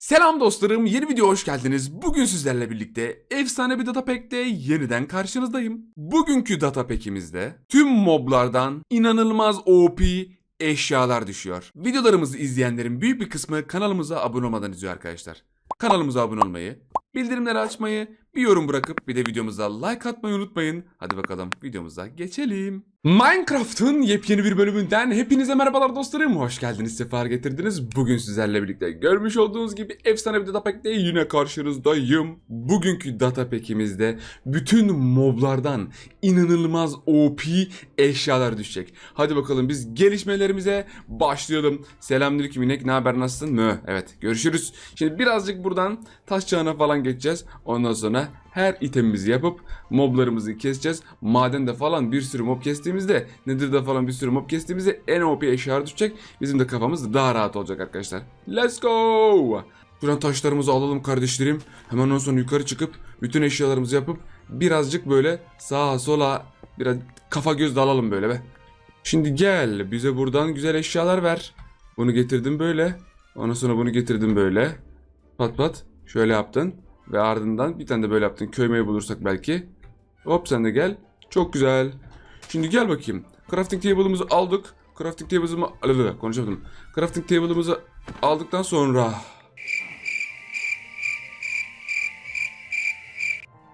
Selam dostlarım, yeni video hoş geldiniz. Bugün sizlerle birlikte efsane bir datapack'te yeniden karşınızdayım. Bugünkü datapack'imizde tüm moblardan inanılmaz OP eşyalar düşüyor. Videolarımızı izleyenlerin büyük bir kısmı kanalımıza abone olmadan izliyor arkadaşlar. Kanalımıza abone olmayı, bildirimleri açmayı, bir yorum bırakıp bir de videomuza like atmayı unutmayın. Hadi bakalım videomuza geçelim. Minecraft'ın yepyeni bir bölümünden hepinize merhabalar dostlarım. Hoş geldiniz, sefer getirdiniz. Bugün sizlerle birlikte görmüş olduğunuz gibi efsane bir datapack'te yine karşınızdayım. Bugünkü datapack'imizde bütün moblardan inanılmaz OP eşyalar düşecek. Hadi bakalım biz gelişmelerimize başlayalım. Selamünaleyküm inek, ne haber nasılsın? Mö. Evet, görüşürüz. Şimdi birazcık buradan taş çağına falan geçeceğiz. Ondan sonra her itemimizi yapıp moblarımızı keseceğiz. Madende falan bir sürü mob kestiğimizde, Nether'da falan bir sürü mob kestiğimizde en OP eşyalar düşecek. Bizim de kafamız daha rahat olacak arkadaşlar. Let's go! Şuradan taşlarımızı alalım kardeşlerim. Hemen ondan sonra yukarı çıkıp bütün eşyalarımızı yapıp birazcık böyle sağa sola biraz kafa göz dalalım böyle be. Şimdi gel bize buradan güzel eşyalar ver. Bunu getirdim böyle. Ondan sonra bunu getirdim böyle. Pat pat. Şöyle yaptın. Ve ardından bir tane de böyle yaptın. Köymeyi bulursak belki. Hop sen de gel. Çok güzel. Şimdi gel bakayım. Crafting table'ımızı aldık. Crafting table'ımızı... Konuşamadım. Crafting table'ımızı aldıktan sonra...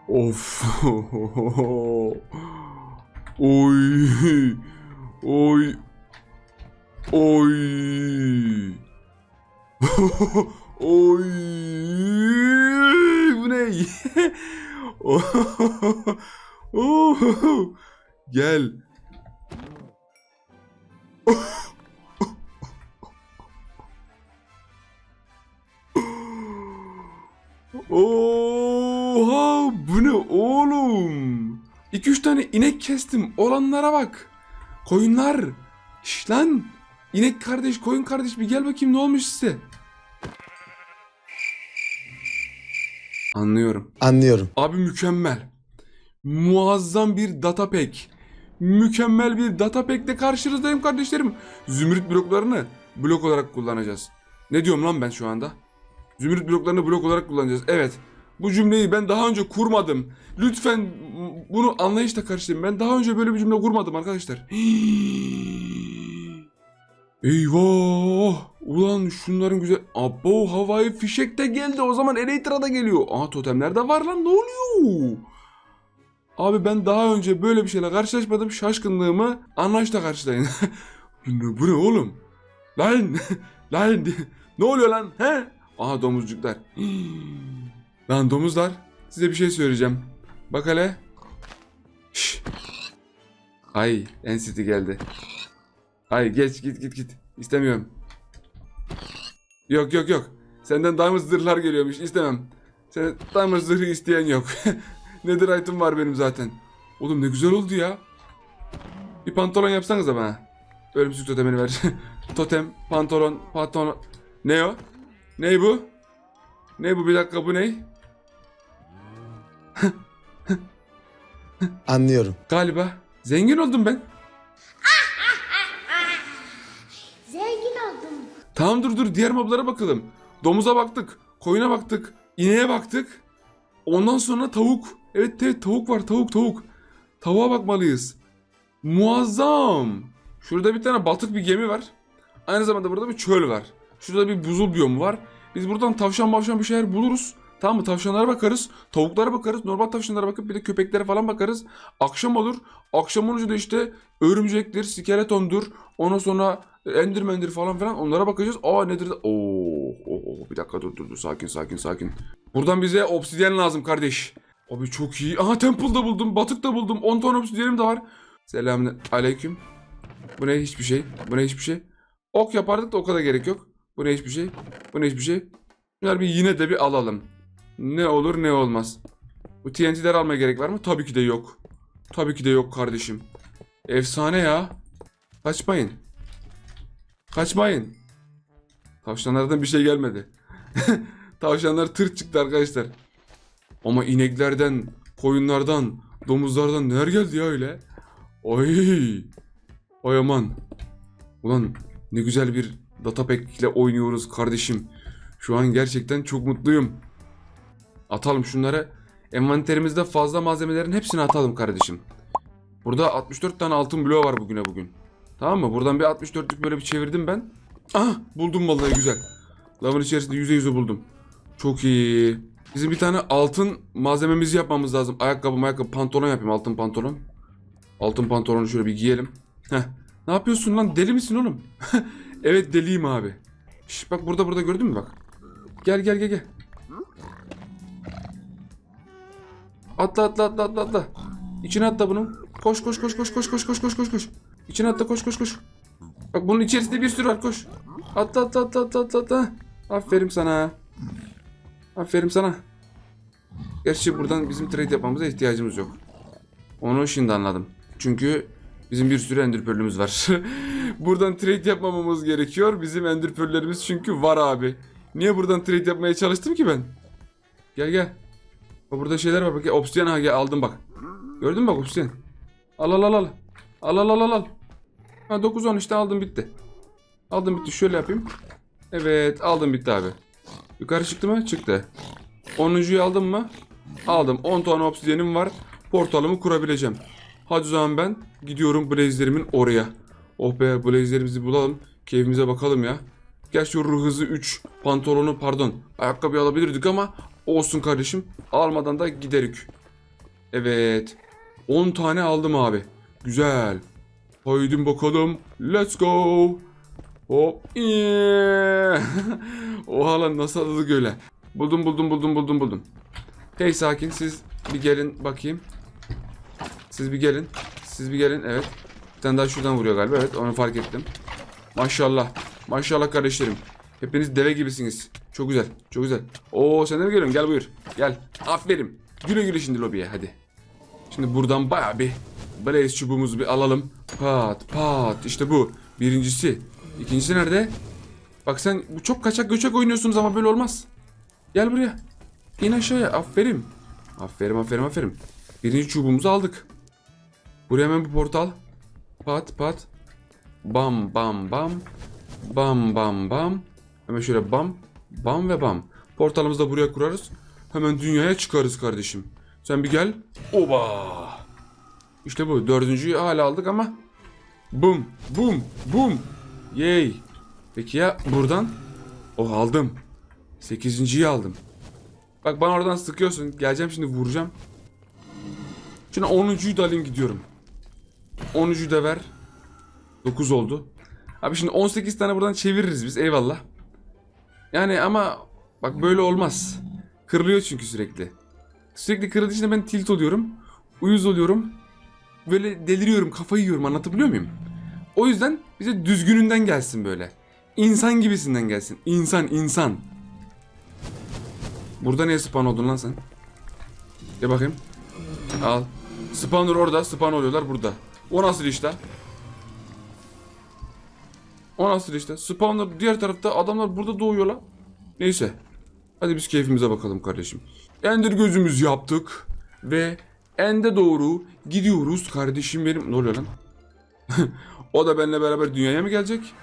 Of. Oy. Oy. Oy. Oy. Bu ne? Oh. Gel. Oha bu ne oğlum? 2-3 tane inek kestim. Olanlara bak. Koyunlar. Şş lan. İnek kardeş, koyun kardeş bir gel bakayım ne olmuş size? Anlıyorum. Anlıyorum. Abi mükemmel. Muazzam bir data pack. Mükemmel bir data pack'le karşınızdayım kardeşlerim. Zümrüt bloklarını blok olarak kullanacağız. Ne diyorum lan ben şu anda? Zümrüt bloklarını blok olarak kullanacağız. Evet. Bu cümleyi ben daha önce kurmadım. Lütfen bunu anlayışla karşılayın. Ben daha önce böyle bir cümle kurmadım arkadaşlar. Eyvah! Ulan şunların güzel... Abo havai fişek de geldi. O zaman Elytra da geliyor. Aa totemler de var lan. Ne oluyor? Abi ben daha önce böyle bir şeyle karşılaşmadım. Şaşkınlığımı anlayışla karşılayın. bu, ne oğlum? Lan! lan! ne oluyor lan? He? Aha domuzcuklar. lan domuzlar. Size bir şey söyleyeceğim. Bak hele. Ay NCT geldi. Hayır geç git git git. İstemiyorum. Yok yok yok. Senden diamond zırhlar geliyormuş. İstemem. Sen diamond zırhı isteyen yok. Nedir item var benim zaten. Oğlum ne güzel oldu ya. Bir pantolon yapsanız da bana. Ölümsüz totemini ver. Totem, pantolon, pantolon. Ne o? Ne bu? Ne bu bir dakika bu ne? Anlıyorum. Galiba zengin oldum ben. Zengin oldum. Tamam dur dur diğer moblara bakalım. Domuza baktık. Koyuna baktık. ineğe baktık. Ondan sonra tavuk. Evet evet tavuk var tavuk tavuk. Tavuğa bakmalıyız. Muazzam. Şurada bir tane batık bir gemi var. Aynı zamanda burada bir çöl var. Şurada bir buzul biyomu var. Biz buradan tavşan mavşan bir şeyler buluruz. Tamam mı? Tavşanlara bakarız. Tavuklara bakarız. Normal tavşanlara bakıp bir de köpeklere falan bakarız. Akşam olur. Akşam olunca da işte örümcektir, skeletondur. Ondan sonra endermendir falan filan onlara bakacağız. Aa nedir? Oo, oo, oo, bir dakika dur dur dur sakin sakin sakin. Buradan bize obsidyen lazım kardeş. Abi çok iyi. Aha temple da buldum. Batık da buldum. 10 tane obsidyenim de var. Selamün aleyküm. Bu ne hiçbir şey. Bu ne hiçbir şey. Ok yapardık da o kadar gerek yok. Bu ne hiçbir şey. Bu ne hiçbir şey. Bunları bir yine de bir alalım. Ne olur ne olmaz. Bu TNT'ler almaya gerek var mı? Tabii ki de yok. Tabii ki de yok kardeşim. Efsane ya. Kaçmayın. Kaçmayın. Tavşanlardan bir şey gelmedi. Tavşanlar tır çıktı arkadaşlar. Ama ineklerden, koyunlardan, domuzlardan neler geldi ya öyle. Oy. Oy aman. Ulan ne güzel bir datapack ile oynuyoruz kardeşim. Şu an gerçekten çok mutluyum. Atalım şunları. Envanterimizde fazla malzemelerin hepsini atalım kardeşim. Burada 64 tane altın bloğu var bugüne bugün. Tamam mı? Buradan bir 64'lük böyle bir çevirdim ben. Aha buldum vallahi güzel. Lavın içerisinde yüze yüze buldum. Çok iyi. Bizim bir tane altın malzememizi yapmamız lazım. Ayakkabı ayakkabı pantolon yapayım altın pantolon. Altın pantolonu şöyle bir giyelim. Heh. Ne yapıyorsun lan deli misin oğlum? evet deliyim abi. Şş, bak burada burada gördün mü bak. Gel gel gel gel. Atla atla atla atla atla. İçine atla bunun. Koş koş koş koş koş koş koş koş koş koş. İçine atla koş koş koş. Bak bunun içerisinde bir sürü var koş. Atla atla atla atla atla atla. Aferin sana. Aferin sana. Gerçi buradan bizim trade yapmamıza ihtiyacımız yok. Onu şimdi anladım. Çünkü bizim bir sürü ender pearl'ümüz var. buradan trade yapmamamız gerekiyor. Bizim ender pearl'lerimiz çünkü var abi. Niye buradan trade yapmaya çalıştım ki ben? Gel gel. Bak burada şeyler var bak. Obsidian ha aldım bak. Gördün mü bak obsidian. Al al al al. Al al al al al. Ha 9-10 işte aldım bitti. Aldım bitti şöyle yapayım. Evet aldım bitti abi. Yukarı çıktı mı? Çıktı. 10.yu aldım mı? Aldım. 10 tane obsidiyenim var. Portalımı kurabileceğim. Hadi o zaman ben gidiyorum blazlerimin oraya. Oh be blazlerimizi bulalım. Keyfimize bakalım ya. Gerçi ruh hızı 3 pantolonu pardon ayakkabı alabilirdik ama olsun kardeşim. Almadan da giderik. Evet. 10 tane aldım abi. Güzel. Haydi bakalım. Let's go. Hop. Oha lan nasıl adı öyle. Buldum buldum buldum buldum buldum. Hey sakin siz bir gelin bakayım. Siz bir gelin. Siz bir gelin evet. Bir tane daha şuradan vuruyor galiba evet onu fark ettim. Maşallah. Maşallah kardeşlerim. Hepiniz deve gibisiniz. Çok güzel. Çok güzel. Oo sen de mi geliyorsun? Gel buyur. Gel. Aferin. Güle güle şimdi lobiye hadi. Şimdi buradan baya bir blaze çubuğumuzu bir alalım. Pat pat işte bu. Birincisi. İkincisi nerede? Bak sen bu çok kaçak göçek oynuyorsunuz ama böyle olmaz. Gel buraya. İn aşağıya. Aferin. Aferin aferin aferin. Birinci çubuğumuzu aldık. Buraya hemen bir portal. Pat pat. Bam bam bam. Bam bam bam. Hemen şöyle bam. Bam ve bam. Portalımızı da buraya kurarız. Hemen dünyaya çıkarız kardeşim. Sen bir gel. Oba. İşte bu. Dördüncüyü hala aldık ama. Bum. Bum. Bum. Yay. Peki ya buradan? Oh aldım. Sekizinciyi aldım. Bak bana oradan sıkıyorsun. Geleceğim şimdi vuracağım. Şimdi onuncuyu da alayım gidiyorum. Onuncuyu da ver. 9 oldu. Abi şimdi 18 tane buradan çeviririz biz eyvallah. Yani ama bak böyle olmaz. Kırılıyor çünkü sürekli. Sürekli kırıldığı için ben tilt oluyorum. Uyuz oluyorum. Böyle deliriyorum kafayı yiyorum anlatabiliyor muyum? O yüzden bize düzgününden gelsin böyle. İnsan gibisinden gelsin. İnsan insan. Burada niye spawn oldun lan sen? Gel bakayım. Al. Spawner orada, spawn oluyorlar burada. O nasıl işte? O nasıl işte? Spawner diğer tarafta, adamlar burada doğuyorlar. Neyse. Hadi biz keyfimize bakalım kardeşim. Ender gözümüz yaptık. Ve ende doğru gidiyoruz kardeşim benim. Ne oluyor lan? o da benimle beraber dünyaya mı gelecek?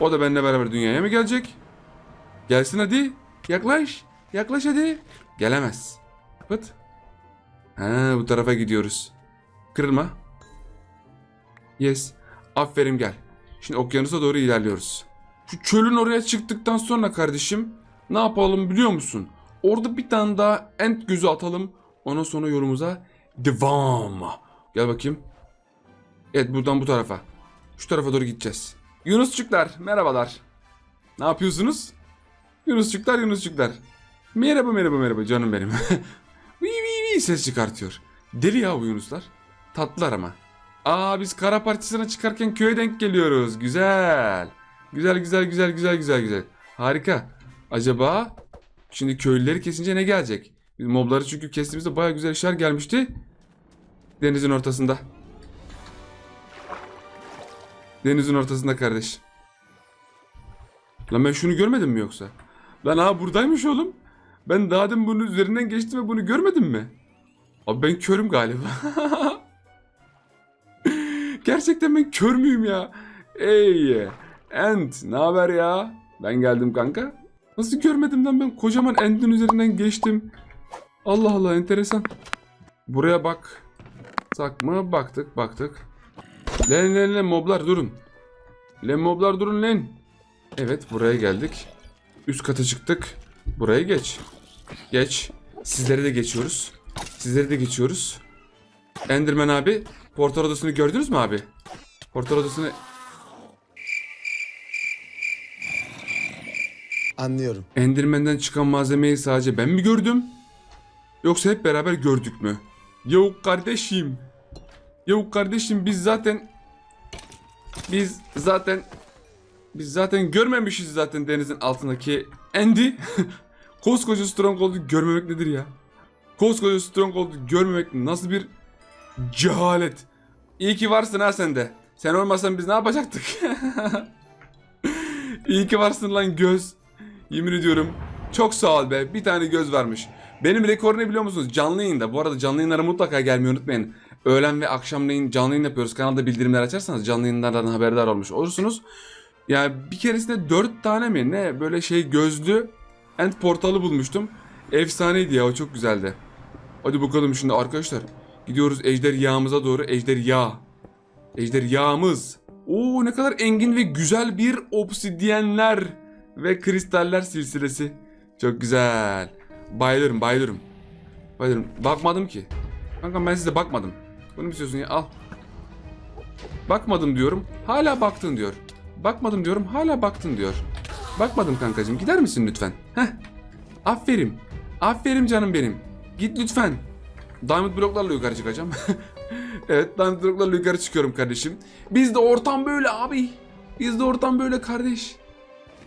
O da benimle beraber dünyaya mı gelecek? Gelsin hadi. Yaklaş. Yaklaş hadi. Gelemez. Pıt. Ha bu tarafa gidiyoruz. Kırılma. Yes. Aferin gel. Şimdi okyanusa doğru ilerliyoruz. Şu çölün oraya çıktıktan sonra kardeşim ne yapalım biliyor musun? Orada bir tane daha ent gözü atalım. Ondan sonra yolumuza devam. Gel bakayım. Evet buradan bu tarafa. Şu tarafa doğru gideceğiz. Yunusçuklar merhabalar. Ne yapıyorsunuz? Yunusçuklar Yunusçuklar. Merhaba merhaba merhaba canım benim. Vii vii vii ses çıkartıyor. Deli ya bu Yunuslar. Tatlılar ama. Aa biz kara partisine çıkarken köye denk geliyoruz. Güzel. Güzel güzel güzel güzel güzel güzel. Harika. Acaba şimdi köylüleri kesince ne gelecek? Biz mobları çünkü kestiğimizde baya güzel işler gelmişti. Denizin ortasında. Denizin ortasında kardeş. Lan ben şunu görmedim mi yoksa? Lan ha buradaymış oğlum. Ben daha demin bunun üzerinden geçtim ve bunu görmedim mi? Abi ben körüm galiba. Gerçekten ben kör müyüm ya? Ey Ent ne haber ya? Ben geldim kanka. Nasıl görmedim lan ben kocaman endin üzerinden geçtim. Allah Allah enteresan. Buraya bak. Sak mı? Baktık baktık. Len len len moblar durun. Len moblar durun len. Evet buraya geldik. Üst kata çıktık. Buraya geç. Geç. Sizleri de geçiyoruz. Sizleri de geçiyoruz. Enderman abi portal odasını gördünüz mü abi? Portal odasını Anlıyorum. Enderman'den çıkan malzemeyi sadece ben mi gördüm? Yoksa hep beraber gördük mü? Yok kardeşim. Yok kardeşim biz zaten biz zaten biz zaten görmemişiz zaten denizin altındaki Andy. Koskoca Stronghold'u görmemek nedir ya? Koskoca Stronghold'u görmemek nasıl bir cehalet. İyi ki varsın ha sen de. Sen olmasan biz ne yapacaktık? İyi ki varsın lan göz. Yemin ediyorum. Çok sağ ol be. Bir tane göz varmış. Benim rekor ne biliyor musunuz? Canlı yayında. Bu arada canlı yayınlara mutlaka gelmeyi unutmayın. Öğlen ve akşamleyin canlı yayın yapıyoruz. Kanalda bildirimler açarsanız canlı yayınlardan haberdar olmuş olursunuz. Yani bir keresinde 4 tane mi ne böyle şey gözlü end portalı bulmuştum. Efsaneydi ya o çok güzeldi. Hadi bakalım şimdi arkadaşlar. Gidiyoruz ejder yağımıza doğru. Ejder yağ. Ejder yağımız. Oo ne kadar engin ve güzel bir obsidyenler ve kristaller silsilesi. Çok güzel. Bayılırım bayılırım. Bayılırım. Bakmadım ki. Kanka ben size bakmadım. Bunu mu istiyorsun ya al. Bakmadım diyorum. Hala baktın diyor. Bakmadım diyorum. Hala baktın diyor. Bakmadım kankacığım. Gider misin lütfen? Heh. Aferin. Aferin canım benim. Git lütfen. Diamond bloklarla yukarı çıkacağım. evet diamond bloklarla yukarı çıkıyorum kardeşim. Bizde ortam böyle abi. Bizde ortam böyle kardeş.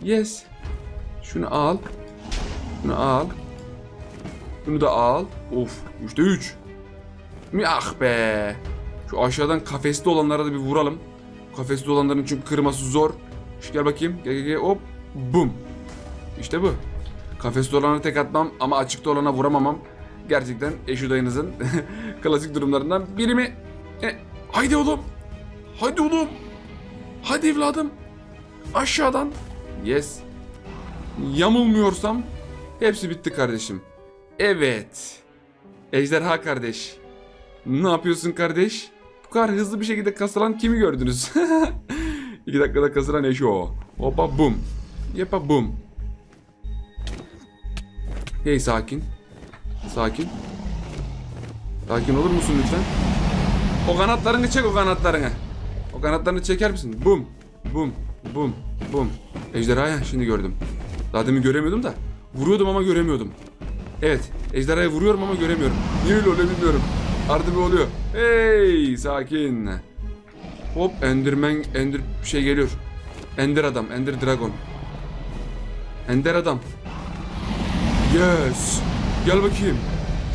Yes. Şunu al. Şunu al. Bunu da al. Of. Üçte üç. Mi ah be. Şu aşağıdan kafeste olanlara da bir vuralım. Kafeste olanların çünkü kırması zor. Şu gel bakayım. Gel gel gel. Hop. Bum. İşte bu. Kafeste olana tek atmam ama açıkta olana vuramamam. Gerçekten Eşu dayınızın klasik durumlarından biri mi? E, haydi oğlum. Haydi oğlum. Hadi evladım. Aşağıdan. Yes. Yamulmuyorsam hepsi bitti kardeşim. Evet. Ejderha kardeş. Ne yapıyorsun kardeş? Bu kadar hızlı bir şekilde kasılan kimi gördünüz? İki dakikada kasılan eşi o. Hoppa bum. Yapa bum. Hey sakin. Sakin. Sakin olur musun lütfen? O kanatlarını çek o kanatlarını. O kanatlarını çeker misin? Bum. Bum. Bum. Bum. Ejderhaya şimdi gördüm. Daha demin göremiyordum da. Vuruyordum ama göremiyordum. Evet. Ejderhaya vuruyorum ama göremiyorum. Niye öyle oluyor bilmiyorum. Arada bir oluyor. Hey sakin. Hop Enderman Ender şey geliyor. Ender adam, Ender Dragon. Ender adam. Yes. Gel bakayım.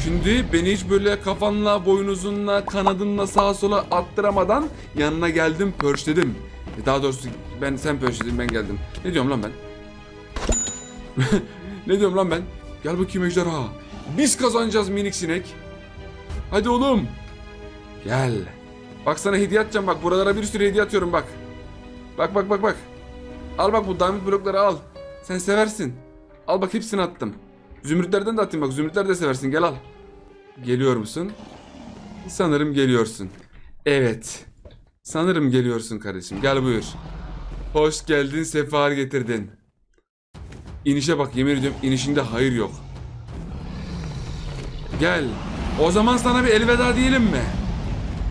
Şimdi beni hiç böyle kafanla, boynuzunla, kanadınla sağa sola attıramadan yanına geldim, pörçledim. Daha doğrusu ben sen pörçledin, ben geldim. Ne diyorum lan ben? ne diyorum lan ben? Gel bakayım ejderha. Biz kazanacağız minik sinek. Hadi oğlum. Gel. Bak sana hediye atacağım bak. Buralara bir sürü hediye atıyorum bak. Bak bak bak bak. Al bak bu diamond blokları al. Sen seversin. Al bak hepsini attım. Zümrütlerden de atayım bak. Zümrütler de seversin. Gel al. Geliyor musun? Sanırım geliyorsun. Evet. Sanırım geliyorsun kardeşim. Gel buyur. Hoş geldin, sefa getirdin. İnişe bak yemin ediyorum inişinde hayır yok. Gel. O zaman sana bir elveda diyelim mi?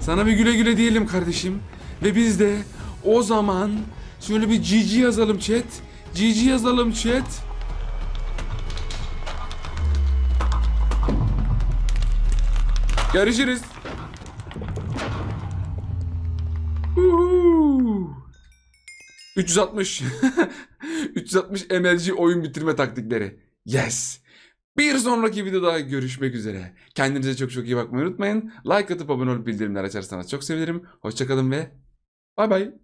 Sana bir güle güle diyelim kardeşim. Ve biz de o zaman şöyle bir GG yazalım chat. GG yazalım chat. Görüşürüz. Uhu. 360. 360 MLG oyun bitirme taktikleri. Yes. Bir sonraki videoda görüşmek üzere. Kendinize çok çok iyi bakmayı unutmayın. Like atıp abone olup bildirimler açarsanız çok sevinirim. Hoşçakalın ve bay bay.